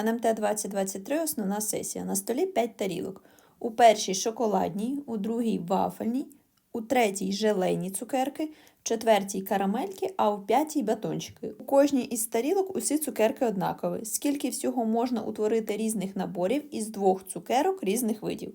НМТ 2023 основна сесія. На столі 5 тарілок. У першій шоколадній, у другій вафельній, у третій желейні цукерки, в четвертій карамельки, а у п'ятій батончики. У кожній із тарілок усі цукерки однакові. Скільки всього можна утворити різних наборів із двох цукерок різних видів.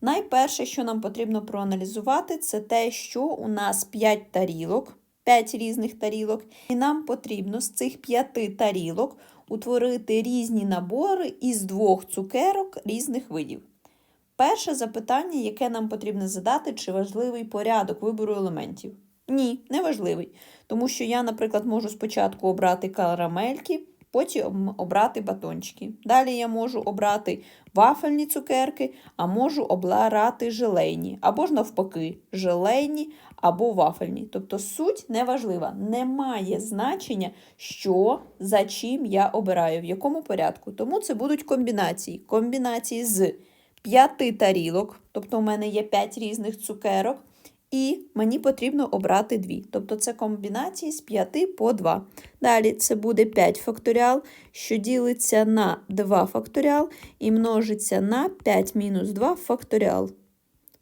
Найперше, що нам потрібно проаналізувати, це те, що у нас 5 тарілок, 5 різних тарілок, і нам потрібно з цих 5 тарілок утворити різні набори із двох цукерок різних видів. Перше запитання, яке нам потрібно задати, чи важливий порядок вибору елементів. Ні, не важливий. Тому що я, наприклад, можу спочатку обрати карамельки, потім обрати батончики. Далі я можу обрати вафельні цукерки, а можу обрати желейні, або ж навпаки, желейні або вафельні. Тобто суть не важлива. Немає значення, що за чим я обираю, в якому порядку. Тому це будуть комбінації. Комбінації з п'яти тарілок, тобто у мене є 5 різних цукерок. І мені потрібно обрати дві. Тобто це комбінації з 5 по 2. Далі це буде 5 факторіал, що ділиться на 2 факторіал і множиться на 5 мінус 2 факторіал.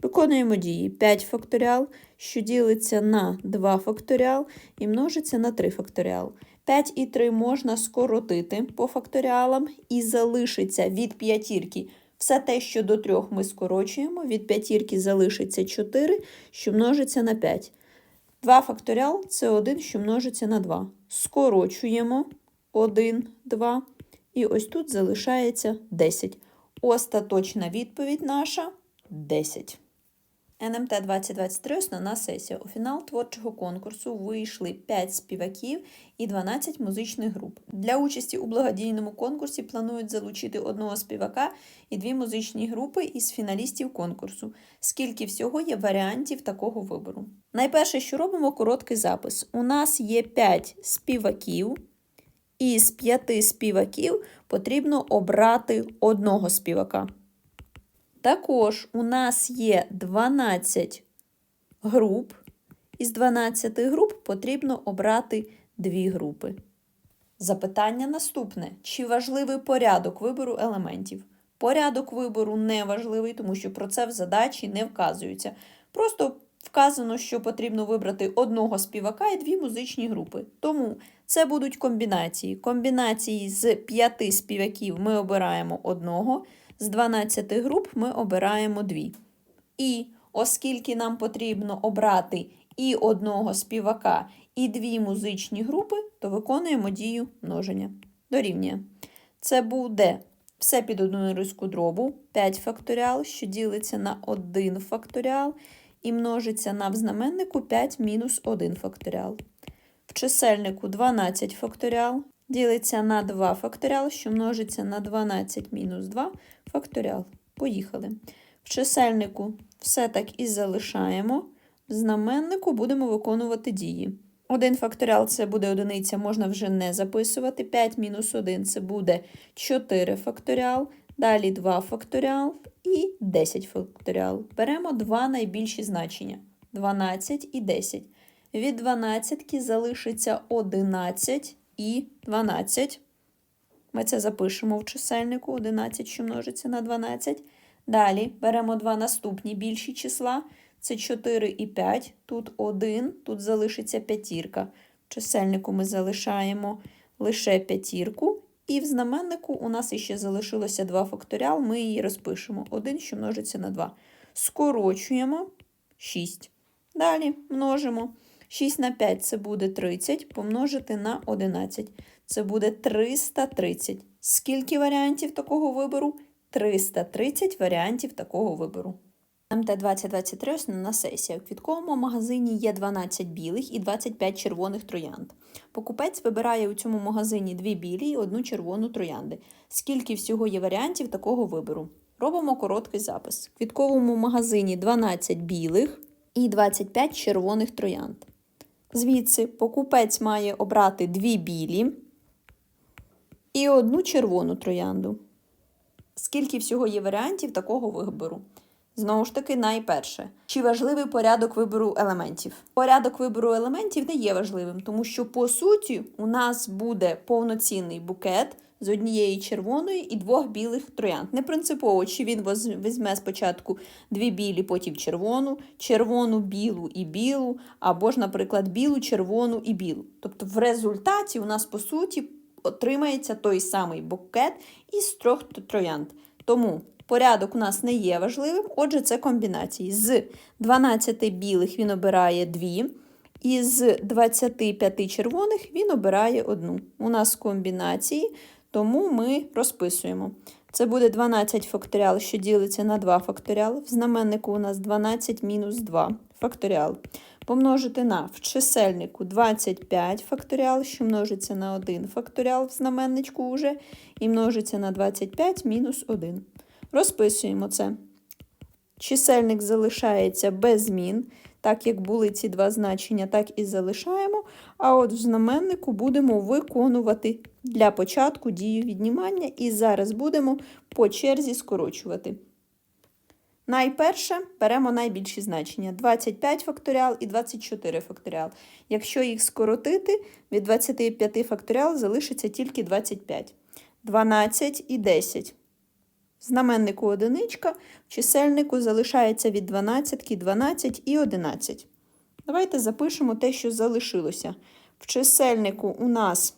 Виконуємо дії 5 факторіал, що ділиться на 2 факторіал і множиться на 3 факторіал. 5 і 3 можна скоротити по факторіалам і залишиться від п'ятірки все те, що до трьох ми скорочуємо, від п'ятірки залишиться 4, що множиться на 5. 2 факторіал це 1, що множиться на 2. Скорочуємо 1, 2. І ось тут залишається 10. Остаточна відповідь наша 10. НМТ 2023 основна сесія. У фінал творчого конкурсу вийшли 5 співаків і 12 музичних груп. Для участі у благодійному конкурсі планують залучити одного співака і дві музичні групи із фіналістів конкурсу. Скільки всього є варіантів такого вибору? Найперше, що робимо, короткий запис. У нас є 5 співаків. І з 5 співаків потрібно обрати одного співака. Також у нас є 12 груп. Із 12 груп потрібно обрати 2 групи. Запитання наступне: чи важливий порядок вибору елементів? Порядок вибору не важливий, тому що про це в задачі не вказується. Просто вказано, що потрібно вибрати одного співака і дві музичні групи. Тому це будуть комбінації. Комбінації з 5 співаків ми обираємо одного. З 12 груп ми обираємо дві. І оскільки нам потрібно обрати і одного співака, і дві музичні групи, то виконуємо дію множення. Дорівнює. Це буде все під одну риску дробу, 5 факторіал, що ділиться на 1 факторіал, і множиться на в знаменнику 5 мінус 1 факторіал. В чисельнику 12 факторіал, ділиться на 2 факторіал, що множиться на 12 мінус 2 факторіал. Поїхали. В чисельнику все так і залишаємо. В знаменнику будемо виконувати дії. 1 факторіал це буде одиниця, можна вже не записувати. 5 мінус 1 це буде 4 факторіал. Далі 2 факторіал і 10 факторіал. Беремо два найбільші значення: 12 і 10. Від 12 залишиться 11 і 12. Ми це запишемо в чисельнику 11, що множиться на 12. Далі беремо два наступні більші числа. Це 4 і 5. Тут 1, тут залишиться п'ятірка. В чисельнику ми залишаємо лише п'ятірку. І в знаменнику у нас іще залишилося 2 факторіал, ми її розпишемо. 1, що множиться на 2. Скорочуємо 6. Далі множимо. 6 на 5 це буде 30, помножити на 11. Це буде 330. Скільки варіантів такого вибору? 330 варіантів такого вибору. МТ 2023 основна сесія. У квітковому магазині є 12 білих і 25 червоних троянд. Покупець вибирає у цьому магазині дві білі і одну червону троянди. Скільки всього є варіантів такого вибору? Робимо короткий запис. В квітковому магазині 12 білих і 25 червоних троянд. Звідси покупець має обрати дві білі і одну червону троянду. Скільки всього є варіантів такого вибору? Знову ж таки, найперше, чи важливий порядок вибору елементів? Порядок вибору елементів не є важливим, тому що, по суті, у нас буде повноцінний букет з однієї червоної і двох білих троянд. Не принципово, чи він візьме спочатку дві білі, потім червону, червону, білу і білу, або ж, наприклад, білу, червону і білу. Тобто, в результаті у нас, по суті, отримається той самий букет із трьох троянд. Тому порядок у нас не є важливим, отже, це комбінації. З 12 білих він обирає 2, Із 25 червоних він обирає одну. У нас комбінації, тому ми розписуємо. Це буде 12 факторіал, що ділиться на 2 факторіал. В знаменнику у нас 12 мінус 2 факторіал. Помножити на в чисельнику 25 факторіал, що множиться на 1 факторіал в знаменничку уже, і множиться на 25 мінус 1. Розписуємо це. Чисельник залишається без змін. Так як були ці два значення, так і залишаємо. А от в знаменнику будемо виконувати для початку дію віднімання, і зараз будемо по черзі скорочувати. Найперше беремо найбільші значення 25 факторіал і 24 факторіал. Якщо їх скоротити, від 25 факторіал залишиться тільки 25. 12 і 10. Знаменнику одиничка, в чисельнику залишається від 12 12 і 11. Давайте запишемо те, що залишилося. В чисельнику у нас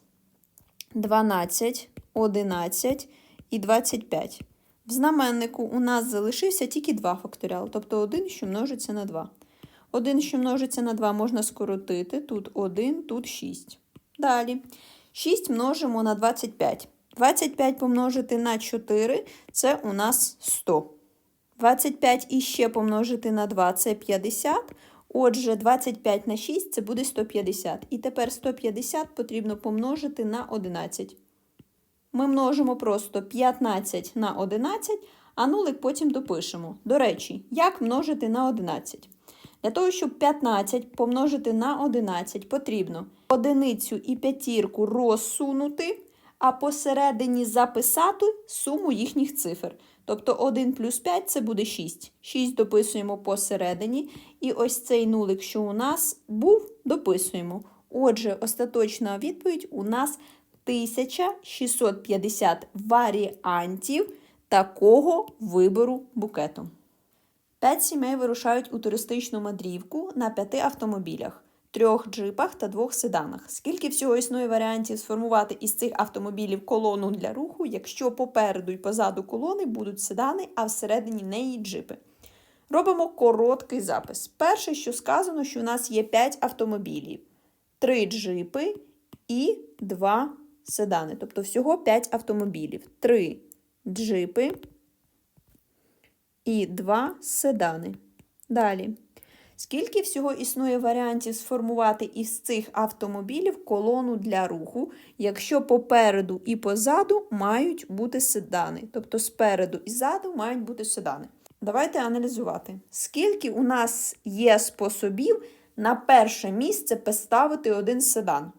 12, 11 і 25. В знаменнику у нас залишився тільки 2 факторіал, тобто 1, що множиться на 2. 1, що множиться на 2, можна скоротити. Тут 1, тут 6. Далі. 6 множимо на 25. 25 помножити на 4 це у нас 100. 25 і ще помножити на 2 це 50. Отже, 25 на 6 це буде 150. І тепер 150 потрібно помножити на 11. Ми множимо просто 15 на 11, а нулик потім допишемо. До речі, як множити на 11? Для того, щоб 15 помножити на 11, потрібно одиницю і п'ятірку розсунути, а посередині записати суму їхніх цифр. Тобто 1 плюс 5 це буде 6. 6 дописуємо посередині. І ось цей нулик, що у нас був, дописуємо. Отже, остаточна відповідь у нас 1650 варіантів такого вибору букету. П'ять сімей вирушають у туристичну мандрівку на п'яти автомобілях, трьох джипах та двох седанах. Скільки всього існує варіантів сформувати із цих автомобілів колону для руху, якщо попереду і позаду колони будуть седани, а всередині неї джипи? Робимо короткий запис. Перше, що сказано, що у нас є 5 автомобілів, 3 джипи і 2 седани. Тобто всього 5 автомобілів, 3 джипи і 2 седани. Далі. Скільки всього існує варіантів сформувати із цих автомобілів колону для руху, якщо попереду і позаду мають бути седани? Тобто спереду і ззаду мають бути седани. Давайте аналізувати. Скільки у нас є способів на перше місце поставити один седан?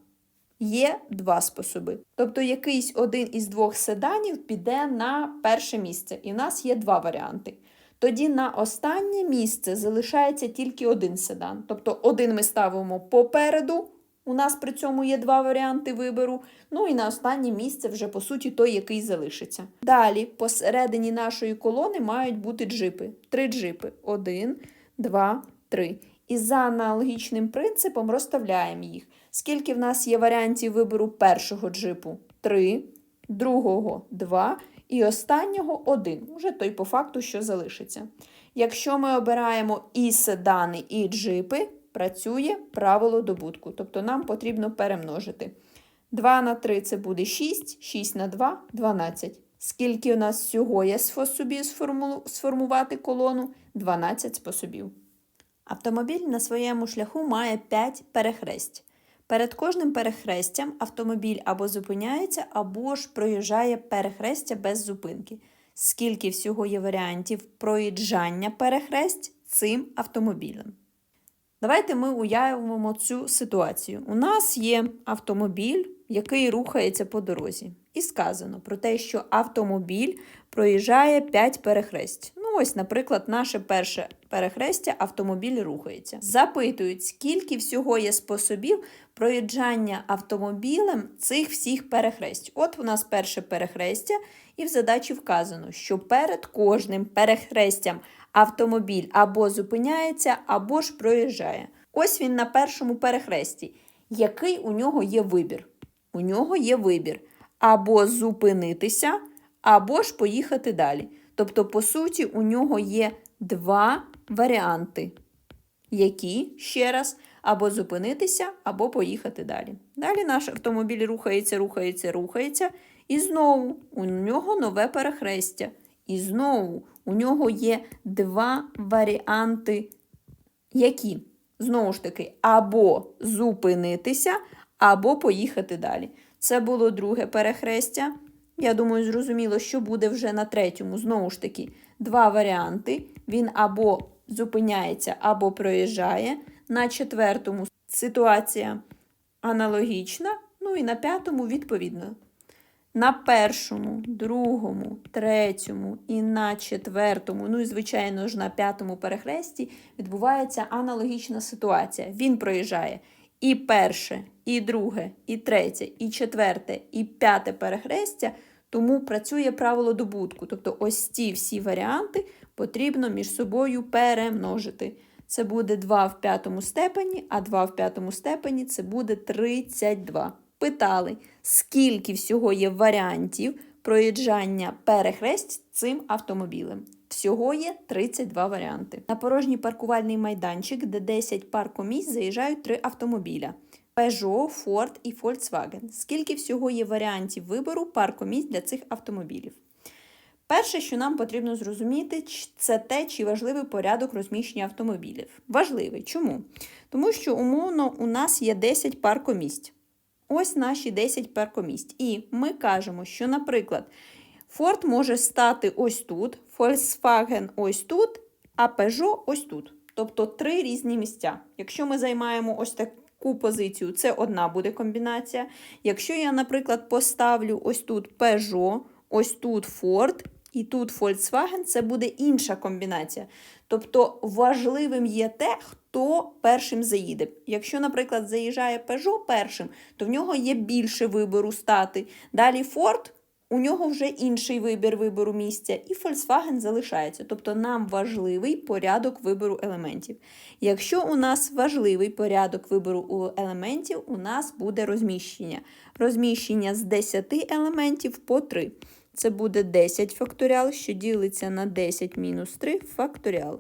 Є два способи. Тобто якийсь один із двох седанів піде на перше місце, і в нас є два варіанти. Тоді на останнє місце залишається тільки один седан. Тобто один ми ставимо попереду, у нас при цьому є два варіанти вибору. Ну і на останнє місце вже, по суті, той, який залишиться. Далі, посередині нашої колони мають бути джипи. Три джипи. Один, два, три. І за аналогічним принципом розставляємо їх. Скільки в нас є варіантів вибору першого джипу? Три, другого два і останнього один. Уже той по факту, що залишиться. Якщо ми обираємо і седани, і джипи, працює правило добутку. Тобто нам потрібно перемножити. 2 на 3 це буде 6, 6 на 2 12. Скільки у нас всього є способів сформувати колону? 12 способів. Автомобіль на своєму шляху має 5 перехресть. Перед кожним перехрестям автомобіль або зупиняється, або ж проїжджає перехрестя без зупинки. Скільки всього є варіантів проїжджання перехресть цим автомобілем? Давайте ми уявимо цю ситуацію. У нас є автомобіль, який рухається по дорозі. І сказано про те, що автомобіль проїжджає 5 перехресть. Ну, ось, наприклад, наше перше перехрестя автомобіль рухається. Запитують, скільки всього є способів проїжджання автомобілем цих всіх перехресть. От у нас перше перехрестя, і в задачі вказано, що перед кожним перехрестям автомобіль або зупиняється, або ж проїжджає. Ось він на першому перехресті. Який у нього є вибір? У нього є вибір або зупинитися, або ж поїхати далі. Тобто, по суті, у нього є два варіанти, які ще раз або зупинитися, або поїхати далі. Далі наш автомобіль рухається, рухається, рухається. І знову у нього нове перехрестя. І знову у нього є два варіанти, які, знову ж таки, або зупинитися, або поїхати далі. Це було друге перехрестя. Я думаю, зрозуміло, що буде вже на третьому. Знову ж таки, два варіанти. Він або зупиняється, або проїжджає. На четвертому ситуація аналогічна. Ну і на п'ятому, відповідно. На першому, другому, третьому і на четвертому, ну і, звичайно ж, на п'ятому перехресті відбувається аналогічна ситуація. Він проїжджає і перше, і друге, і третє, і четверте, і п'яте перехрестя, тому працює правило добутку. Тобто ось ці всі варіанти потрібно між собою перемножити. Це буде 2 в п'ятому степені, а 2 в п'ятому степені це буде 32. Питали, скільки всього є варіантів проїжджання перехресть цим автомобілем. Всього є 32 варіанти. На порожній паркувальний майданчик, де 10 паркомісць заїжджають 3 автомобіля. Peugeot, Ford і Volkswagen. Скільки всього є варіантів вибору паркомісць для цих автомобілів? Перше, що нам потрібно зрозуміти, це те, чи важливий порядок розміщення автомобілів. Важливий. Чому? Тому що, умовно, у нас є 10 паркомісць. Ось наші 10 паркомісць. І ми кажемо, що, наприклад, Ford може стати ось тут, Volkswagen ось тут, а Peugeot ось тут. Тобто три різні місця. Якщо ми займаємо ось таку позицію, це одна буде комбінація. Якщо я, наприклад, поставлю ось тут Peugeot, ось тут Ford і тут Volkswagen, це буде інша комбінація. Тобто важливим є те, хто першим заїде. Якщо, наприклад, заїжджає Peugeot першим, то в нього є більше вибору стати. Далі Ford, у нього вже інший вибір вибору місця, і Volkswagen залишається. Тобто нам важливий порядок вибору елементів. Якщо у нас важливий порядок вибору елементів, у нас буде розміщення. Розміщення з 10 елементів по 3. Це буде 10 факторіал, що ділиться на 10 мінус 3 факторіал.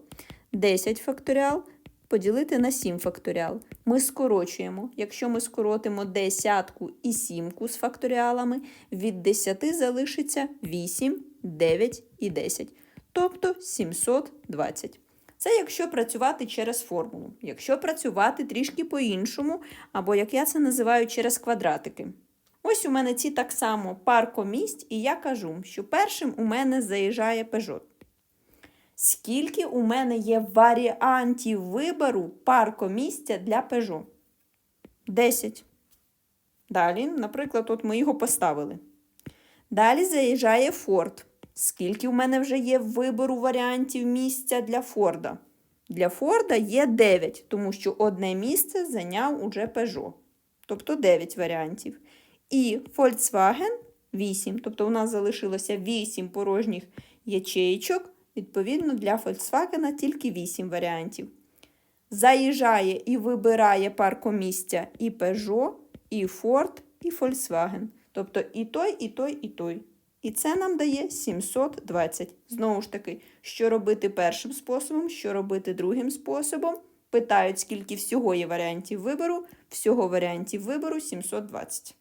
10 факторіал поділити на 7 факторіал. Ми скорочуємо. Якщо ми скоротимо десятку і сімку з факторіалами, від 10 залишиться 8, 9 і 10. Тобто 720. Це якщо працювати через формулу. Якщо працювати трішки по-іншому, або, як я це називаю, через квадратики. Ось у мене ці так само паркомість, і я кажу, що першим у мене заїжджає Peugeot. Скільки у мене є варіантів вибору паркомістя для Peugeot? 10. Далі, наприклад, от ми його поставили. Далі заїжджає Ford. Скільки у мене вже є вибору варіантів місця для Форда? Для Форда є 9, тому що одне місце зайняв уже Peugeot. Тобто 9 варіантів. І Volkswagen 8. Тобто у нас залишилося 8 порожніх ячеїчок. Відповідно, для Volkswagen тільки 8 варіантів. Заїжджає і вибирає паркомістя і Peugeot, і Ford, і Volkswagen. Тобто і той, і той, і той. І це нам дає 720. Знову ж таки, що робити першим способом, що робити другим способом. Питають, скільки всього є варіантів вибору. Всього варіантів вибору 720.